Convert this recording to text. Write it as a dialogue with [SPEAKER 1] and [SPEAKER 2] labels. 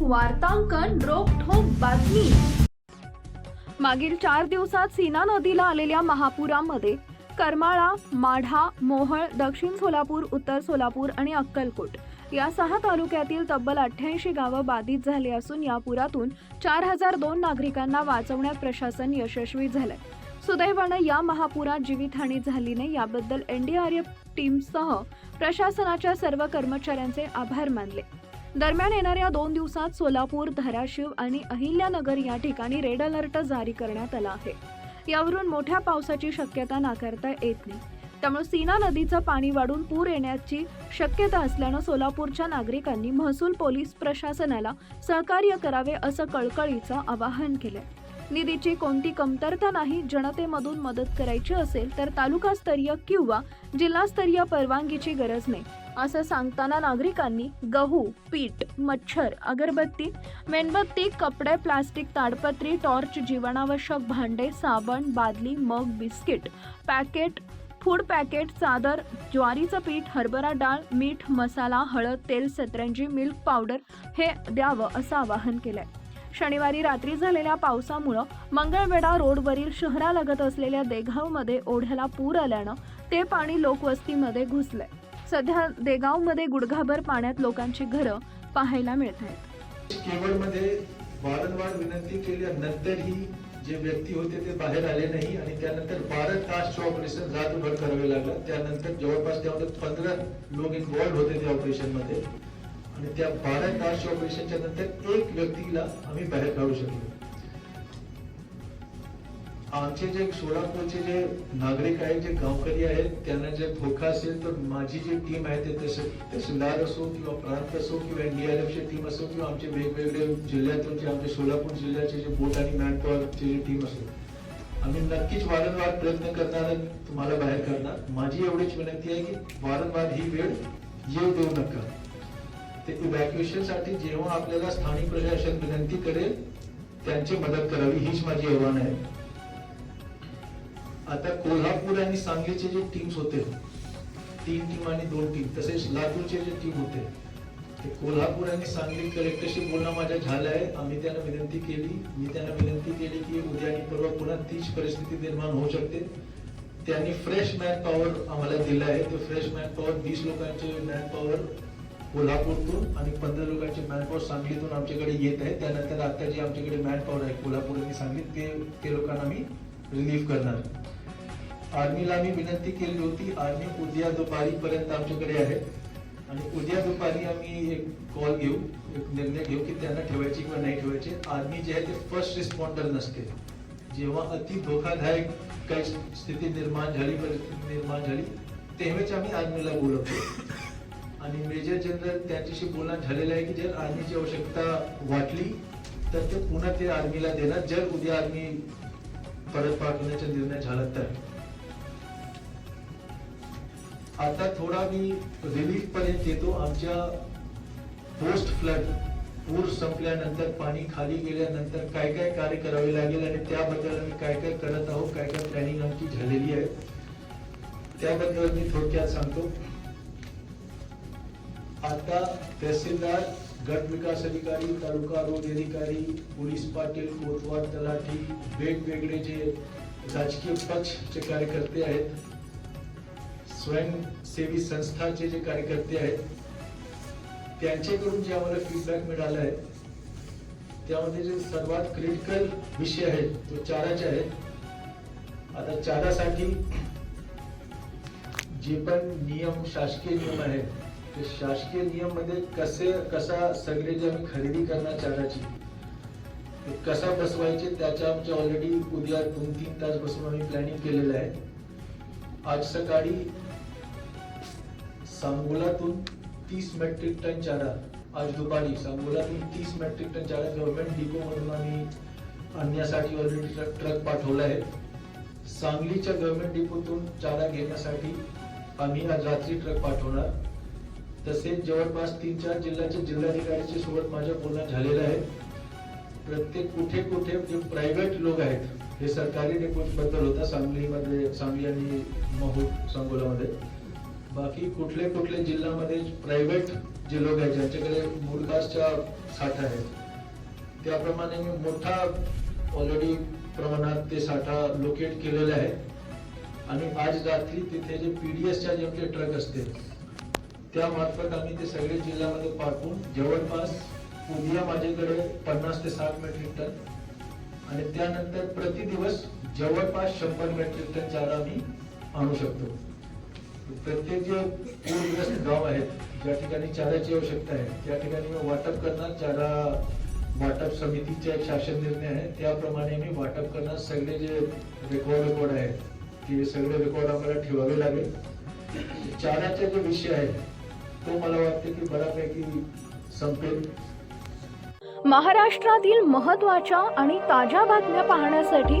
[SPEAKER 1] वार्तांकन रोखोक बातमी. मागील चार दिवसात सीना नदीला आलेल्या महापुरामध्ये करमाळा माढा मोहळ दक्षिण सोलापूर उत्तर सोलापूर आणि अक्कलकोट या सहा तालुक्यातील तब्बल अठ्ठ्याऐंशी गावं बाधित झाली असून या पुरातून चार हजार दोन नागरिकांना वाचवण्यात प्रशासन यशस्वी झालंय. सुदैवानं या महापुरात जीवितहानी झाली नाही याबद्दल एनडीआरएफ टीमसह प्रशासनाच्या सर्व कर्मचाऱ्यांचे आभार मानले. दरम्यान येणाऱ्या दोन दिवसात सोलापूर धाराशिव आणि अहिल्यानगर या ठिकाणी रेड अलर्ट जारी करण्यात आला आहे. यावरून मोठ्या पावसाची शक्यता नाकारता येत नाही. त्यामुळे सीना नदीचं पाणी वाढून पूर येण्याची शक्यता असल्यानं सोलापूरच्या नागरिकांनी महसूल पोलीस प्रशासनाला सहकार्य करावे असं कळकळीचं आवाहन केलंय. निधीची कोणती कमतरता नाही जनतेमधून मदत करायची असेल तर तालुकास्तरीय किंवा जिल्हास्तरीय परवानगीची गरज नाही. असं सांगताना नागरिकांनी गहू पीठ मच्छर अगरबत्ती मेणबत्ती कपडे प्लास्टिक ताडपत्री टॉर्च जीवनावश्यक भांडे साबण बादली मग बिस्किट पॅकेट फूड पॅकेट चादर ज्वारीचं पीठ हरभरा डाळ मीठ मसाला हळद तेल सतरंजी मिल्क पावडर हे द्यावं असं आवाहन केलंय. शनिवारी रात्री झालेल्या पावसामुळं मंगळवेढा रोडवरील शहरालगत असलेल्या देघावमध्ये ओढ्याला पूर आल्यानं ते पाणी लोकवस्तीमध्ये घुसलंय. सध्या देगावमध्ये गुडघाभर पाण्यात लोकांची घरं पाहायला मिळत आहेत.
[SPEAKER 2] केवळमध्ये वारंवार विनंती केल्यानंतरही जे व्यक्ती होते ते बाहेर आले नाही आणि त्यानंतर बारा तासचे ऑपरेशन रात्रभर करावे लागलं त्यानंतर जवळपास त्यामध्ये पंधरा लोक इन्व्हॉल्ड होते त्या ऑपरेशनमध्ये. आणि त्या बारा तासच्या ऑपरेशनच्या नंतर एक व्यक्तीला आम्ही बाहेर काढू शकलो. आमचे जे सोलापूरचे जे नागरिक आहेत जे गावकरी आहेत त्यांना जे धोका असेल तर माझी जी टीम आहे ते तसे तहसीलदार असो किंवा प्रांत असो किंवा एनडीआरएफची टीम असो किंवा आमचे वेगवेगळे जिल्ह्यातून जे आमचे सोलापूर जिल्ह्याचे जे बोट आणि मॅनपॉवरची जी टीम असो. आम्ही नक्कीच वारंवार प्रयत्न करणार तुम्हाला बाहेर करणार माझी एवढीच विनंती आहे की वारंवार ही वेळ येऊ देऊ नका. ते इव्हॅक्युएशनसाठी जेव्हा आपल्याला स्थानिक प्रशासन विनंती करेल त्यांची मदत करावी हीच माझी आव्हान आहे. आता कोल्हापूर आणि सांगलीचे जे टीम्स होते तीन टीम आणि दोन टीम तसेच लातूरचे जे टीम होते ते कोल्हापूर आणि सांगली कलेक्टरशी बोलणं माझ्या झालं आहे. आम्ही त्यांना विनंती केली. मी त्यांना विनंती केली की उद्या आणि परवा पुन्हा तीच परिस्थिती निर्माण होऊ शकते. त्यांनी फ्रेश मॅन पॉवर आम्हाला दिला आहे. ते फ्रेश मॅन पॉवर वीस लोकांचे मॅन पॉवर कोल्हापूरतून आणि पंधरा लोकांचे मॅन पॉवर सांगलीतून आमच्याकडे येत आहे त्यानंतर आता जे आमच्याकडे मॅन पॉवर आहे कोल्हापूर आणि सांगली ते ते लोकांना आम्ही रिलीफ करणार. आर्मीला मी विनंती केली होती. आर्मी उद्या दुपारी पर्यंत आमच्याकडे आहे. आणि उद्या दुपारी आम्ही एक कॉल घेऊ एक निर्णय घेऊ की त्यांना ठेवायची किंवा नाही ठेवायची. आर्मी जे आहे ते फर्स्ट रिस्पॉन्डर नसते. जेव्हा अति धोकादायक काही स्थिती निर्माण झाली परिस्थिती निर्माण झाली तेव्हाच आम्ही आर्मीला बोलवतो. आणि मेजर जनरल त्यांच्याशी बोलणं झालेलं आहे की जर आर्मीची आवश्यकता वाटली तर ते पुन्हा ते आर्मीला देणार. जर उद्या आर्मी परत पाठवण्याचा निर्णय झाला तर. आता थोडा मी रिलीफ पर्यंत येतो. आमच्या पोस्ट फ्लड पूर संपल्यानंतर पाणी खाली गेल्यानंतर काय काय कार्य करावे लागेल आणि त्याबद्दल आम्ही काय काय करत आहोत काय काय प्लॅनिंग आमची झालेली आहे त्याबद्दल मी थोडक्यात सांगतो. आता तहसीलदार गट विकास अधिकारी तालुका रोड अधिकारी पोलीस पाटील कोतवाल तलाठी वेगवेगळे जे राजकीय पक्षचे कार्यकर्ते आहेत स्वयंसेवी संस्थाचे जे कार्यकर्ते आहेत त्यांच्याकडून जे आम्हाला फीडबॅक मिळाला आहे त्यामध्ये जे सर्वात क्रिटिकल विषय आहेत तो चाराचे आहे. आता चारासाठी जे पण नियम शासकीय नियम आहेत ते शासकीय नियममध्ये कसे कसा सगळे जे आम्ही खरेदी करणार चाराची ते कसा बसवायचे त्याच्या आमच्या ऑलरेडी उद्या दोन तीन तास बसून आम्ही प्लॅनिंग केलेलं आहे. आज सकाळी सांगोलातून तीस मेट्रिक टन चारा आज दुपारी सांगोलातून तीस मेट्रिक टन चारा गव्हर्नमेंट डिपो मधून आम्ही आणण्यासाठी ऑलरेडी ट्रक पाठवला आहे. सांगलीच्या गव्हर्नमेंट डिपोतून चारा घेण्यासाठी आम्ही आज रात्री ट्रक पाठवणार. तसेच जवळपास तीन चार जिल्ह्याच्या जिल्हाधिकाऱ्यांच्या सोबत माझ्या बोलणं झालेलं आहे. प्रत्येक कुठे कुठे जे प्रायव्हेट लोक आहेत हे सरकारी डेपोटबद्दल होता सांगलीमध्ये सांगली आणि महू सांगोलामध्ये. बाकी कुठले कुठले जिल्ह्यामध्ये प्रायव्हेट जे लोक आहेत ज्यांच्याकडे मूळ साठा आहे त्याप्रमाणे मी मोठा ऑलरेडी प्रमाणात ते साठा लोकेट केलेला आहे आणि आज रात्री तिथे जे पी डी एसच्या जे ट्रक असते त्यामार्फत आम्ही ते सगळे जिल्ह्यामध्ये पाठवून जवळपास उद्या माझ्याकडे पन्नास ते साठ मेट्रिक टन आणि त्यानंतर प्रति दिवस जवळपास शंभर मेट्रिक टन चारा आम्ही आणू शकतो. प्रत्येक जे पूरग्रस्त गाव आहेत ज्या ठिकाणी चाऱ्याची आवश्यकता आहे त्या ठिकाणी मी वाटप करणार चारा वाटप समितीचा एक शासन निर्णय आहे त्याप्रमाणे मी वाटप करणार सगळे जे रेकॉर्ड रेकॉर्ड आहेत ते सगळे रेकॉर्ड आम्हाला ठेवावे लागेल. चाराचा जो विषय आहे तो मला वाटते की बऱ्यापैकी संपेल.
[SPEAKER 1] महाराष्ट्रातील महत्त्वाच्या आणि ताज्या बातम्या पाहण्यासाठी